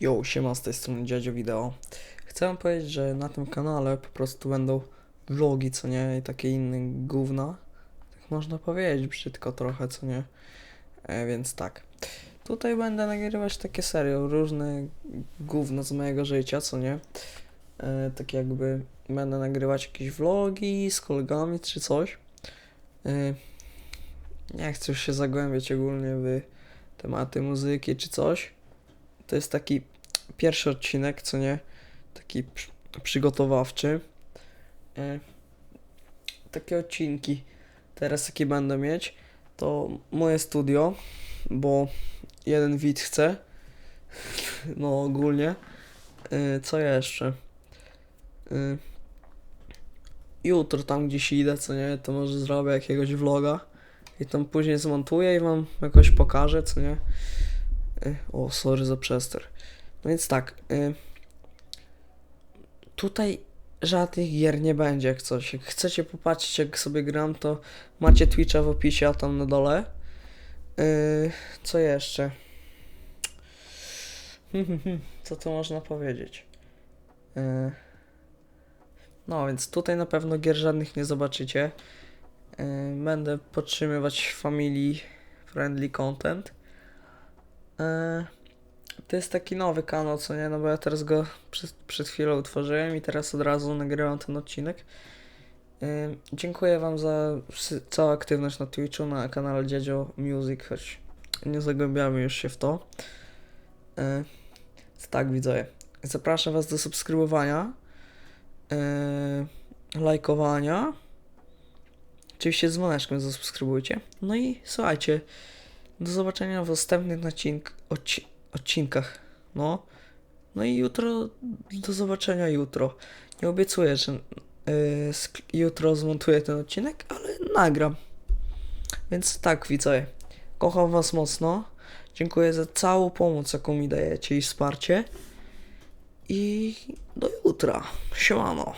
Yo, siema, z tej strony Dziadzio Wideo. Chcę wam powiedzieć, że na tym kanale po prostu będą vlogi, co nie, i takie inne gówna. Tak można powiedzieć, brzydko trochę, co nie. E, więc tak. Tutaj będę nagrywać takie serio, różne gówno z mojego życia, co nie. E, tak jakby będę nagrywać jakieś vlogi z kolegami czy coś. E, nie chcę już się zagłębiać ogólnie w tematy muzyki czy coś. To jest taki pierwszy odcinek, co nie? Taki przy, przygotowawczy. E, takie odcinki teraz jakie będę mieć, to moje studio, bo jeden widz chce. No ogólnie. E, co jeszcze? E, jutro tam gdzieś idę, co nie, to może zrobię jakiegoś vloga i tam później zmontuję i wam jakoś pokażę, co nie. O, sorry za przester. No więc tak. y, Tutaj żadnych gier nie będzie jak coś. Jak chcecie popatrzeć jak sobie gram, to macie Twitcha w opisie, a tam na dole. Y, Co jeszcze? Co tu można powiedzieć? Y, No więc tutaj na pewno gier żadnych nie zobaczycie. Będę podtrzymywać family friendly content. E, To jest taki nowy kanał, co nie? No bo ja teraz go przed, przed chwilą utworzyłem i teraz od razu nagrywam ten odcinek. E, Dziękuję Wam za całą aktywność na Twitchu, na kanale Dziadzio Music, choć nie zagłębiamy już się w to. E, Tak, widzowie. Zapraszam Was do subskrybowania, lajkowania. Oczywiście z dzwoneczkiem zasubskrybujcie. No i słuchajcie, do zobaczenia w następnych odcink- odci- odcinkach. No. No i jutro, do zobaczenia jutro. Nie obiecuję, że yy, jutro zmontuję ten odcinek, ale nagram. Więc tak, widzowie. Kocham was mocno. Dziękuję za całą pomoc, jaką mi dajecie i wsparcie. I do jutra. Siemano.